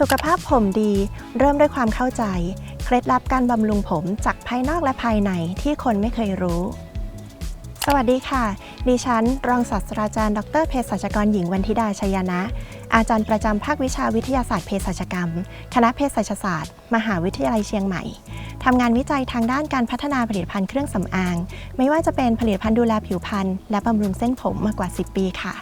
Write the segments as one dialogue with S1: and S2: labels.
S1: สุขภาพผมดี เริ่มด้วยความเข้าใจ เคล็ดลับการบำรุงผมจากภายนอกและภายในที่คนไม่เคยรู้ สวัสดีค่ะ ดิฉัน รองศาสตราจารย์ ดรเภสัชกรหญิงวันธิดาชยนะ อาจารย์ประจำภาควิชาวิทยาศาสตร์เภสัชกรรม คณะเภสัชศาสตร์ มหาวิทยาลัยเชียงใหม่ทำงานวิจัยทางด้านการพัฒนาผลิตภัณฑ์เครื่องสำอาง ไม่ว่าจะเป็นผลิตภัณฑ์ดูแลผิวพรรณและบำรุงเส้นผมมากว่า 10 ปีค่ะ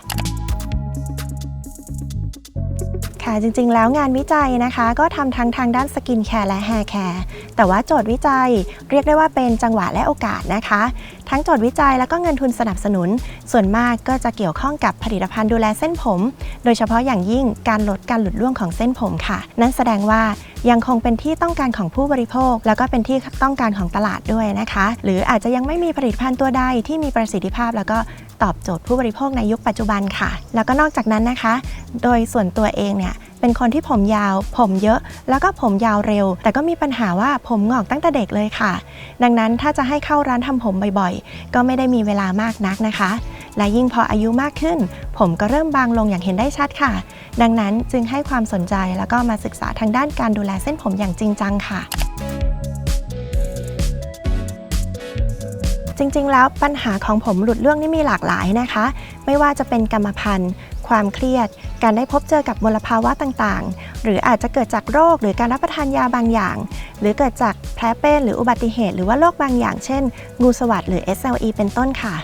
S1: ค่ะจริงๆ แล้วงานวิจัยนะคะก็ทำทั้งทางด้านสกินแคร์และแฮร์แคร์แต่ว่าโจทย์วิจัยเรียกได้ว่าเป็นจังหวะและโอกาสนะคะ ทั้งโจทย์วิจัยแล้วก็เงินทุนสนับสนุน ส่วนมากก็จะเกี่ยวข้องกับผลิตภัณฑ์ดูแลเส้นผม โดยเฉพาะอย่างยิ่งการลดการหลุดร่วงของเส้นผมค่ะ นั่นแสดงว่ายังคงเป็นที่ต้องการของผู้บริโภค แล้วก็เป็นที่ต้องการของตลาดด้วยนะคะ หรืออาจจะยังไม่มีผลิตภัณฑ์ตัวใดที่มีประสิทธิภาพแล้วก็ ตอบโจทย์ผู้บริโภคในยุคปัจจุบันค่ะ แล้วก็นอกจากนั้นนะคะ โดยส่วนตัวเองเนี่ยเป็นคนที่ผมยาว ผมเยอะ แล้วก็ผมยาวเร็ว แต่ก็มีปัญหาว่าผมงอกตั้งแต่เด็กเลยค่ะ ดังนั้นถ้าจะให้เข้าร้านทำผมบ่อยๆ ก็ไม่ได้มีเวลามากนักนะคะ และยิ่งพออายุมากขึ้น ผมก็เริ่มบางลงอย่างเห็นได้ชัดค่ะ ดังนั้นจึงให้ความสนใจแล้วก็มาศึกษาทางด้านการดูแลเส้นผมอย่างจริงจังค่ะ จริงๆ แล้วปัญหาของผมหลุดร่วงนี่มีหลากหลายนะคะ ไม่ว่าจะเป็นกรรมพันธุ์ ความเครียด การได้พบเจอกับมลภาวะต่างๆ หรืออาจจะเกิดจากโรคหรือการรับประทานยาบางอย่าง หรือเกิดจากแผลเป็นหรืออุบัติเหตุ หรือว่าโรคบางอย่างเช่น งูสวัสดหรือ SLE เป็นต้นค่ะ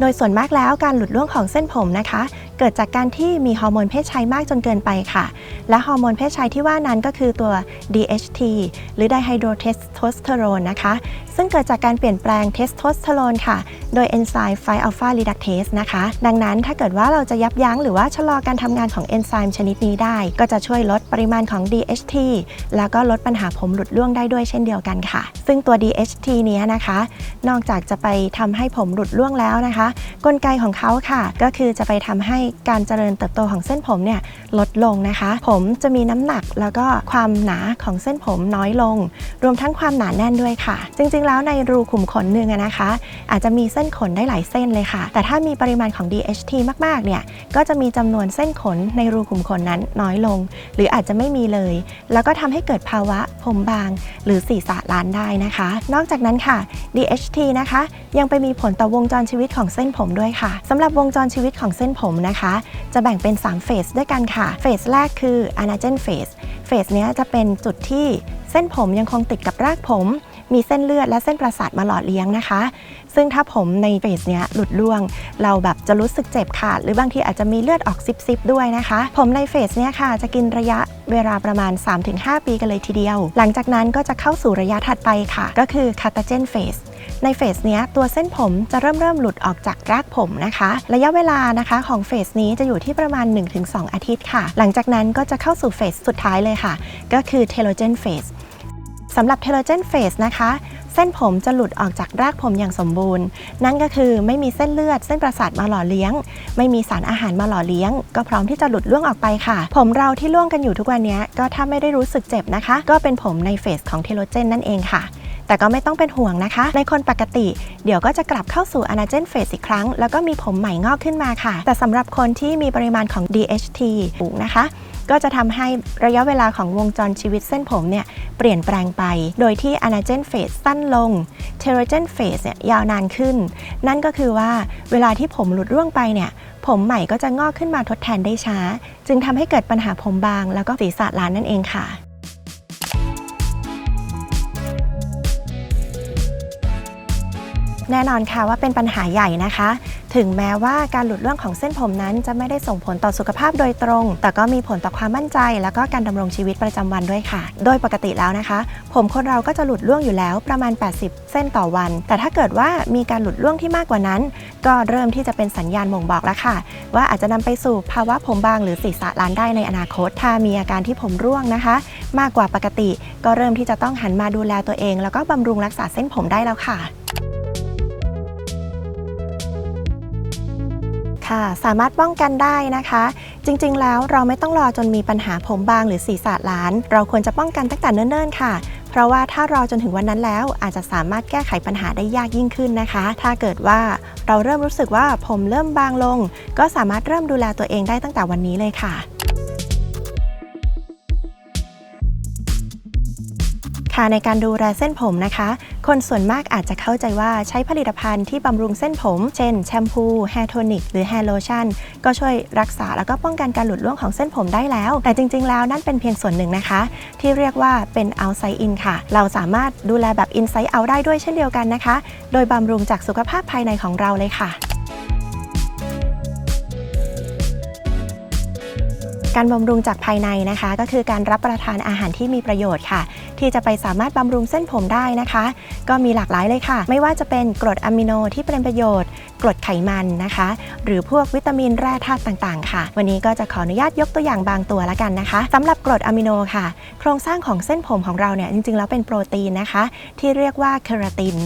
S1: โดยส่วนมากแล้วการหลุดร่วงของเส้นผมนะคะ เกิดจากการที่มีฮอร์โมนเพศชายมากจนเกินไปค่ะ และฮอร์โมนเพศชายที่ว่านั้นก็คือตัว DHT หรือ Dihydrotestosterone นะคะ ซึ่งเกิดจากการเปลี่ยนแปลงเทสโทสเตอโรนค่ะ โดยเอนไซม์ 5-alpha reductase นะคะ ดังนั้นถ้าเกิดว่าเราจะยับยั้งหรือว่าชะลอการทำงานของเอนไซม์ชนิดนี้ได้ ก็จะช่วยลดปริมาณของ DHT แล้วก็ลดปัญหาผมหลุดร่วงได้ด้วยเช่นเดียวกันค่ะ ซึ่งตัว DHT เนี้ยนะคะ นอกจากจะไปทำให้ผมหลุดร่วงแล้วนะคะ กลไกของเขาค่ะ ก็คือจะไปทำให้การเจริญเติบโตของเส้นผมเนี่ยลดลงนะคะ ผมจะมีน้ำหนักแล้วก็ความหนาของเส้นผมน้อยลง รวมทั้งความหนาแน่นด้วยค่ะ จริงๆ แล้วในรูขุมขนหนึ่งนะคะ อาจจะมีเส้นขนได้หลายเส้นเลยค่ะ แต่ถ้ามีปริมาณของ DHT มากๆเนี่ยก็จะมีจำนวนเส้นขนในรูขุมขนนั้นน้อยลง หรืออาจจะไม่มีเลย แล้วก็ทำให้เกิดภาวะผมบาง หรือศีรษะล้านได้นะคะ นอกจากนั้นค่ะ DHT นะคะ ยังไปมีผลต่อวงจรชีวิตของเส้นผมด้วยค่ะสำหรับวงจรชีวิตของเส้นผมนะคะจะแบ่งเป็น 3 เฟสด้วยกันค่ะ เฟสแรกคือ anagen phase เฟสนี้จะเป็นจุดที่เส้นผมยังคงติดกับรากผม มีเส้นเลือดและเส้นประสาทมาหล่อเลี้ยงนะคะ ซึ่งถ้าผมในเฟสเนี้ยหลุดร่วง เราแบบจะรู้สึกเจ็บค่ะ หรือบางทีอาจจะมีเลือดออกซิบๆด้วยนะคะ ผมในเฟสเนี้ยค่ะ จะกินระยะเวลาประมาณ 3-5 ปีกันเลยทีเดียว หลังจากนั้นก็จะเข้าสู่ระยะถัดไปค่ะ ก็คือ catagen phase ในเฟส ในเฟสนี้ยตัวเส้นผมจะเริ่มเริ่มหลุดออกจากรากผมนะคะ ระยะเวลานะคะของเฟสนี้จะอยู่ที่ประมาณ 1-2 อาทิตย์ค่ะ หลังจากนั้นก็จะเข้าสู่เฟสสุดท้ายเลยค่ะ ก็คือ telogen phase สำหรับ telogen phase นะคะเส้นผมจะหลุดออกจากรากผมอย่างสมบูรณ์ นั่นก็คือไม่มีเส้นเลือด เส้นประสาทมาหล่อเลี้ยง ไม่มีสารอาหารมาหล่อเลี้ยง ก็พร้อมที่จะหลุดล่วงออกไปค่ะ ผมเราที่ล่วงกันอยู่ทุกวันนี้ก็ถ้าไม่ได้รู้สึกเจ็บนะคะ ก็เป็นผมในเฟสของ telogen นั่นเองค่ะ แต่ก็ไม่ต้องเป็นห่วงนะคะ ในคนปกติ เดี๋ยวก็จะกลับเข้าสู่ anagen phase อีกครั้ง แล้วก็มีผมใหม่งอกขึ้นมาค่ะ แต่สำหรับคนที่มีปริมาณของ DHT สูงนะคะ ก็จะทำให้ระยะเวลาของวงจรชีวิตเส้นผมเนี่ยเปลี่ยนแปลงไป โดยที่ anagen phase สั้นลง telogen phase เนี่ยยาวนานขึ้น นั่นก็คือว่าเวลาที่ผมหลุดร่วงไปเนี่ยผมใหม่ก็จะงอกขึ้นมาทดแทนได้ช้า จึงทำให้เกิดปัญหาผมบาง แล้วก็ศีรษะล้านนั่นเองค่ะ แน่นอนค่ะว่าเป็นปัญหาใหญ่นะคะ ถึงแม้ว่าการหลุดร่วงของเส้นผมนั้นจะไม่ได้ส่งผลต่อสุขภาพโดยตรง แต่ก็มีผลต่อความมั่นใจ แล้วก็การดำรงชีวิตประจำวันด้วยค่ะ โดยปกติแล้วนะคะ ผมคนเราก็จะหลุดร่วงอยู่แล้วประมาณ 80 เส้นต่อวัน แต่ถ้าเกิดว่ามีการหลุดร่วงที่มากกว่านั้น ก็เริ่มที่จะเป็นสัญญาณบ่งบอกแล้วค่ะ ว่าอาจจะนำไปสู่ภาวะผมบางหรือศีรษะล้านได้ในอนาคต ถ้ามีอาการที่ผมร่วงนะคะ มากกว่าปกติ ก็เริ่มที่จะต้องหันมาดูแลตัวเอง แล้วก็บำรุงรักษาเส้นผมได้แล้วค่ะ ค่ะสามารถป้องกันได้นะคะ จริงๆ แล้วเราไม่ต้องรอจนมีปัญหาผมบางหรือศีรษะล้าน เราควรจะป้องกันตั้งแต่เนิ่นๆ ค่ะ เพราะว่าถ้ารอจนถึงวันนั้นแล้วอาจจะสามารถแก้ไขปัญหาได้ยากยิ่งขึ้นนะคะ ถ้าเกิดว่าเราเริ่มรู้สึกว่าผมเริ่มบางลง ก็สามารถเริ่มดูแลตัวเองได้ตั้งแต่วันนี้เลยค่ะ ค่ะในการดูแลเส้นผมนะคะ คนส่วนมากอาจจะเข้าใจว่าใช้ผลิตภัณฑ์ที่บำรุงเส้นผม เช่นแชมพูแฮร์โทนิกหรือแฮร์โลชั่นก็ช่วยรักษาแล้วก็ป้องกันการหลุดร่วงของเส้นผมได้แล้ว แต่จริง ๆ แล้วนั่นเป็นเพียงส่วนหนึ่งนะคะ ที่เรียกว่าเป็น outside in ค่ะ เราสามารถดูแลแบบ inside out ได้ด้วยเช่นเดียวกันนะคะ โดยบำรุงจากสุขภาพภายในของเราเลยค่ะ การบำรุงจากภายในนะคะ ก็คือการรับประทานอาหารที่มีประโยชน์ค่ะ ที่จะไปสามารถบำรุงเส้นผมได้นะคะ ก็มีหลากหลายเลยค่ะ ไม่ว่าจะเป็นกรดอะมิโนที่เป็นประโยชน์ กรดไขมันนะคะ หรือพวกวิตามินแร่ธาตุต่าง ๆ ค่ะ วันนี้ก็จะขออนุญาตยกตัวอย่างบางตัวละกันนะคะสำหรับกรดอะมิโนค่ะ โครงสร้างของเส้นผมของเราเนี่ยจริง ๆ แล้วเป็นโปรตีนนะคะ ที่เรียกว่าเคราติน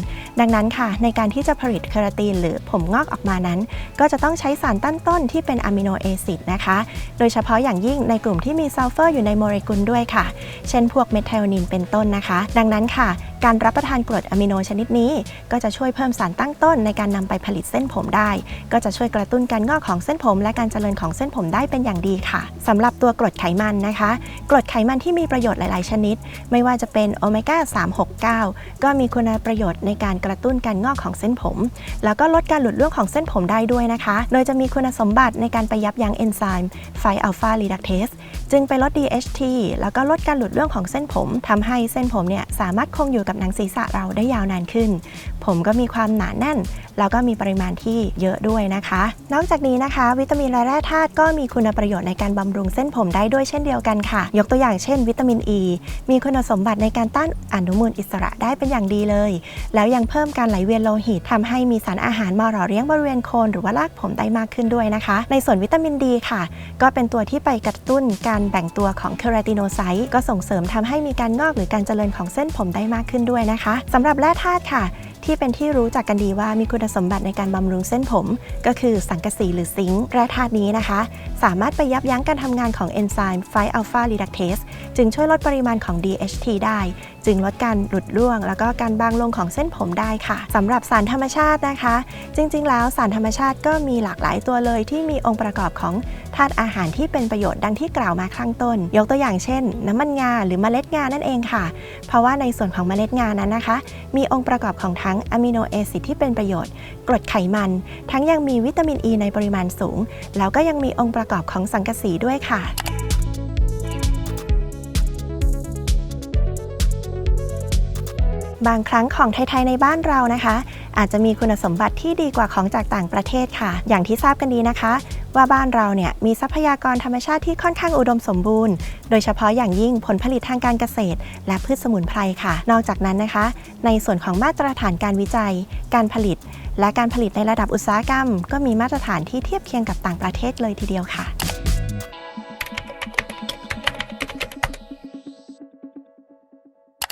S1: ดังนั้นค่ะ ในการที่จะผลิตเคราติน หรือผมงอกออกมานั้น ก็จะต้องใช้สารตั้งต้นที่เป็นอะมิโนแอซิดนะคะ โดยเฉพาะอย่างยิ่งในกลุ่มที่มีซัลเฟอร์อยู่ในโมเลกุลด้วยค่ะ เช่นพวกเมทไทโอนินเป็นต้นนะคะ ดังนั้นค่ะ การรับประทานกรดอะมิโนชนิดนี้ ก็จะช่วยเพิ่มสารตั้งต้นในการนำไปผลิตเส้นผมได้ ก็จะช่วยกระตุ้นการงอกของเส้นผม และการเจริญของเส้นผมได้เป็นอย่างดีค่ะสำหรับตัวกรดไขมันนะคะ กรดไขมันที่มีประโยชน์หลาย ๆ ชนิด ไม่ว่าจะเป็นโอเมก้า 369 ก็มีคุณประโยชน์ในการกระตุ้นการงอกของเส้นผม แล้วก็ลดการหลุดร่วงของเส้นผมได้ด้วยนะคะ โดยจะมีคุณสมบัติในการไปยับยั้งเอนไซม์ไฟอัลฟารีดักเทสจึงไปลด DHT แล้วก็ลดการหลุดร่วงของเส้นผมทำให้เส้นผมเนี่ยสามารถคงอยู่กับหนังศีรษะเราได้ยาวนานขึ้น ผมก็มีความหนาแน่น แล้วก็มีปริมาณที่เยอะด้วยนะคะ นอกจากนี้นะคะ วิตามินและแร่ธาตุก็มีคุณประโยชน์ในการบำรุงเส้นผมได้ด้วยเช่นเดียวกันค่ะ ยกตัวอย่างเช่น วิตามินอ e, ีมีคุณสมบัติในการต้านอนุมูลอิสระได้เป็นอย่างดีเลย แล้วยังเพิ่มการไหลเวียนโลหิตทำให้มีสารอาหารมาหล่อเลี้ยงบริเวณโคนหรือว่าลากผมได้มากขึ้นด้วยนะคะ ในส่วนวิตามินดีค่ะ ก็เป็นตัวที่ไปกระตุ้นการแบ่งตัวของเคราติโนไซต์ก็ส่งเสริมทำให้มีการงอกหรือการเจริญของเส้นผมได้มากขึ้นด้วยนะคะสำหรับแร่ธาตุค่ะ ที่เป็นที่รู้จักกันดีว่ามีคุณสมบัติในการบำรุงเส้นผม ก็คือสังกะสีหรือซิงค์แร่ธาตุนี้นะคะ สามารถไปยับยั้งการทำงานของเอนไซม์ไฟอัลฟารีดักเทสจึงช่วยลดปริมาณของ DHT ได้ จึงลดการหลุดร่วง แล้วก็การบางลงของเส้นผมได้ค่ะสำหรับสารธรรมชาตินะคะ จริง ๆ แล้วสารธรรมชาติก็มีหลากหลายตัวเลยที่มีองค์ประกอบของธาตุอาหารที่เป็นประโยชน์ดังที่กล่าวมาข้างต้น ยกตัวอย่างเช่น น้ำมันงาหรือเมล็ดงานั่นเองค่ะ เพราะว่าในส่วนของเมล็ดงานั้นนะคะ มีองค์ประกอบของทั้งอะมิโนแอซิดที่เป็นประโยชน์ กรดไขมัน ทั้งยังมีวิตามินอ e ีในปริมาณสูง แล้วก็ยังมีองค์ประกอบของสังกะสีด้วยค่ะ บางครั้งของไทย ๆ ในบ้านเรานะคะ อาจจะมีคุณสมบัติที่ดีกว่าของจากต่างประเทศค่ะ อย่างที่ทราบกันดีนะคะ ว่าบ้านเราเนี่ยมีทรัพยากรธรรมชาติที่ค่อนข้างอุดมสมบูรณ์ โดยเฉพาะอย่างยิ่งผลผลิตทางการเกษตร และพืชสมุนไพรค่ะ นอกจากนั้นนะคะ ในส่วนของมาตรฐานการวิจัย การผลิต และการผลิตในระดับอุตสาหกรรม ก็มีมาตรฐานที่เทียบเคียงกับต่างประเทศเลยทีเดียวค่ะ